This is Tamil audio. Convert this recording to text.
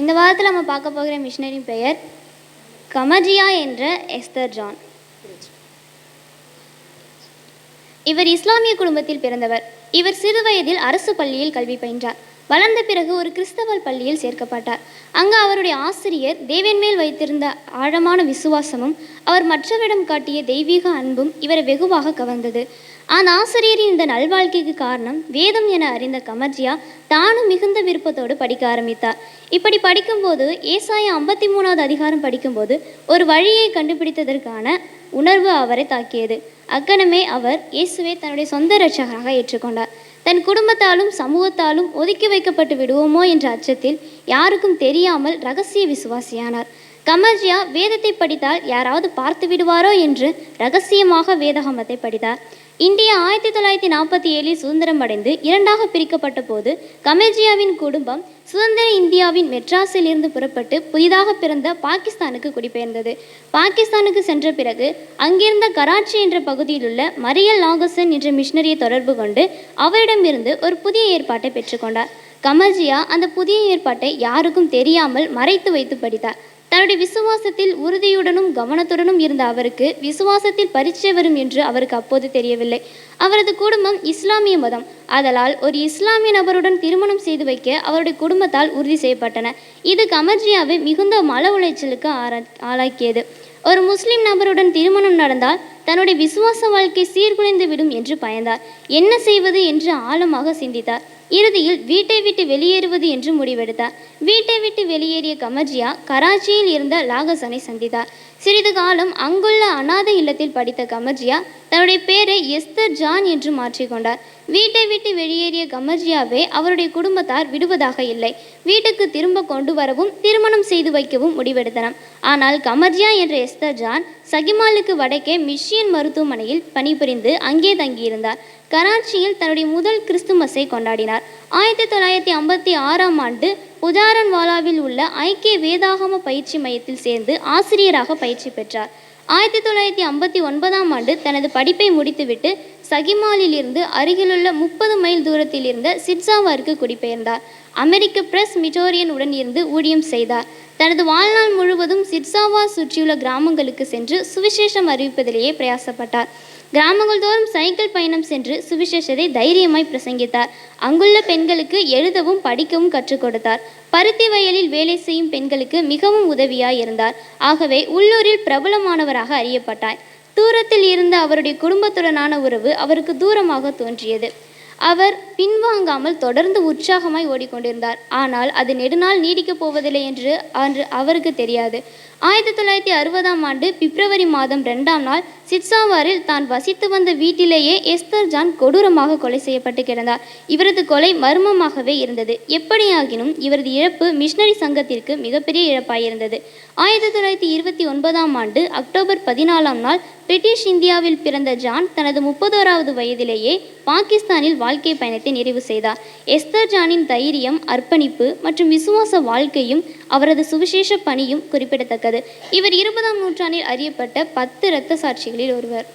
இந்த வாரத்தில் நம்ம பார்க்க போகிற மிஷினரி பெயர் கமஜியா என்ற எஸ்தர் ஜான். இவர் இஸ்லாமிய குடும்பத்தில் பிறந்தவர். இவர் சிறுவயதில் அரசு பள்ளியில் கல்வி பயின்றார். வளர்ந்த பிறகு ஒரு கிறிஸ்தவ பள்ளியில் சேர்க்கப்பட்டார். அங்கு அவருடைய ஆசிரியர் தேவன் மேல் வைத்திருந்த ஆழமான விசுவாசமும் அவர் மற்றவரிடம் காட்டிய தெய்வீக அன்பும் இவரை வெகுவாக கவர்ந்தது. ஆன் ஆசிரியரின் இந்த நல்வாழ்க்கைக்கு காரணம் வேதம் என அறிந்த கமர்ஜியா தானும் மிகுந்த விருப்பத்தோடு படிக்க ஆரம்பித்தார். இப்படி படிக்கும்போது ஏசாயா ஐம்பத்தி மூணாவது அதிகாரம் படிக்கும்போது ஒரு வழியை கண்டுபிடித்ததற்கான உணர்வு அவரை தாக்கியது. அக்கணமே அவர் இயேசுவை தன்னுடைய சொந்த ரட்சகராக ஏற்றுக்கொண்டார். தன் குடும்பத்தாலும் சமூகத்தாலும் ஒதுக்கி வைக்கப்பட்டு விடுவோமோ என்ற அச்சத்தில் யாருக்கும் தெரியாமல் ரகசிய விசுவாசியானார். கமர்ஜியா வேதத்தை படித்தால் யாராவது பார்த்து விடுவாரோ என்று ரகசியமாக வேதகமத்தை படித்தார். இந்தியா ஆயிரத்தி தொள்ளாயிரத்தி நாற்பத்தி ஏழில் சுதந்திரம் அடைந்து இரண்டாக பிரிக்கப்பட்ட போது கமர்ஜியாவின் குடும்பம் சுதந்திர இந்தியாவின் மெட்ராஸில் இருந்து புறப்பட்டு புதிதாக பிறந்த பாகிஸ்தானுக்கு குடிபெயர்ந்தது. பாகிஸ்தானுக்கு சென்ற பிறகு அங்கிருந்த கராச்சி என்ற பகுதியில் உள்ள மரியல் லாகசன் என்ற மிஷினரியை தொடர்பு கொண்டு அவரிடமிருந்து ஒரு புதிய ஏற்பாட்டை பெற்றுக்கொண்டார். கமல்ஜியா அந்த புதிய ஏற்பாட்டை யாருக்கும் தெரியாமல் மறைத்து வைத்து படித்தார். தன்னுடைய விசுவாசத்தில் உறுதியுடனும் கவனத்துடனும் இருந்த அவருக்கு விசுவாசத்தில் பரீட்சை வரும் என்று அவருக்கு அப்போது தெரியவில்லை. அவரது குடும்பம் இஸ்லாமிய மதம். அதனால் ஒரு இஸ்லாமிய நபருடன் திருமணம் செய்து வைக்க அவருடைய குடும்பத்தால் உறுதி செய்யப்பட்டன. இது கமர்ஜியாவை மிகுந்த மன உளைச்சலுக்கு ஆரா ஆளாக்கியது. ஒரு முஸ்லிம் நபருடன் திருமணம் நடந்தால் தன்னுடைய விசுவாச வாழ்க்கை சீர்குலைந்து விடும் என்று பயந்தார். என்ன செய்வது என்று ஆழமாக சிந்தித்தார். இறுதியில் வீட்டை விட்டு வெளியேறுவது என்று முடிவெடுத்தார். வீட்டை விட்டு வெளியேறிய கமர்ஜியா கராச்சியில் இருந்த லாகசனை சந்தித்தார். சிறிது காலம் அங்குள்ள அனாதை இல்லத்தில் படித்த கமர்ஜியா தன்னுடைய பெயரை எஸ்தர் ஜான் என்று மாற்றிக்கொண்டார் வீட்டை விட்டு வெளியேறிய கமர்ஜியாவை அவருடைய குடும்பத்தார் விடுவதாக இல்லை. வீட்டுக்கு திரும்ப கொண்டு வரவும் திருமணம் செய்து வைக்கவும் முடிவெடுத்தனர். ஆனால் கமர்ஜியா என்ற எஸ்தர் ஜான் சகிமாலுக்கு வடக்கே மிஷி மிஷியன் மருத்துவமனையில் பணிபுரிந்து அங்கே தங்கியிருந்தார். கராச்சியில் தன்னுடைய முதல் கிறிஸ்துமஸை கொண்டாடினார். ஆயிரத்தி தொள்ளாயிரத்தி ஐம்பத்தி ஆறாம் ஆண்டு புஜாரன்வாலாவில் உள்ள ஐக்கிய வேதாகம பயிற்சி மையத்தில் சேர்ந்து ஆசிரியராக பயிற்சி பெற்றார். ஆயிரத்தி தொள்ளாயிரத்தி ஐம்பத்தி ஒன்பதாம் ஆண்டு தனது படிப்பை முடித்துவிட்டு சகிமாலிலிருந்து அருகிலுள்ள முப்பது மைல் தூரத்தில் இருந்த சிட்சாவாருக்கு குடிபெயர்ந்தார். அமெரிக்க பிரஸ் மிட்டோரியன் உடன் இருந்து ஊழியம் செய்தார். தனது வாழ்நாள் முழுவதும் சிட்சாவா சுற்றியுள்ள கிராமங்களுக்கு சென்று சுவிசேஷம் அறிவிப்பதிலேயே பிரயாசப்பட்டார். கிராமங்கள் தோறும் சைக்கிள் பயணம் சென்று சுவிசேஷத்தை தைரியமாய் பிரசங்கித்தார். அங்குள்ள பெண்களுக்கு எழுதவும் படிக்கவும் கற்றுக் கொடுத்தார். பருத்தி வயலில் வேலை செய்யும் பெண்களுக்கு மிகவும் உதவியாய் இருந்தார். ஆகவே உள்ளூரில் பிரபலமானவராக அறியப்பட்டார். தூரத்தில் இருந்த அவருடைய குடும்பத்துடனான உறவு அவருக்கு தூரமாக தோன்றியது. அவர் பின்வாங்காமல் தொடர்ந்து உற்சாகமாய் ஓடிக்கொண்டிருந்தார். ஆனால் அது நெடுநாள் நீடிக்கப் போவதில்லை என்று அன்று அவருக்கு தெரியாது. ஆயிரத்தி தொள்ளாயிரத்தி அறுபதாம் ஆண்டு பிப்ரவரி மாதம் ரெண்டாம் நாள் சிட்சாவாரில் தான் வசித்து வந்த வீட்டிலேயே எஸ்தர் ஜான் கொடூரமாக கொலை செய்யப்பட்டு கிடந்தார். இவரது கொலை மர்மமாகவே இருந்தது. எப்படியாகினும் இவரது இழப்பு மிஷனரி சங்கத்திற்கு மிகப்பெரிய இழப்பாயிருந்தது. ஆயிரத்தி தொள்ளாயிரத்தி இருபத்தி ஒன்பதாம் ஆண்டு அக்டோபர் பதினாலாம் நாள் பிரிட்டிஷ் இந்தியாவில் பிறந்த ஜான் தனது முப்பதோராவது வயதிலேயே பாகிஸ்தானில் வாழ்க்கை பயணத்தை நிறைவு செய்தார். எஸ்தர் ஜானின் தைரியம் அர்ப்பணிப்பு மற்றும் விசுவாச வாழ்க்கையும் அவரது சுவிசேஷ பணியும் குறிப்பிடத்தக்கது. இவர் இருபதாம் நூற்றாண்டில் அறியப்பட்ட பத்து இரத்த சாட்சிகளில் ஒருவர்.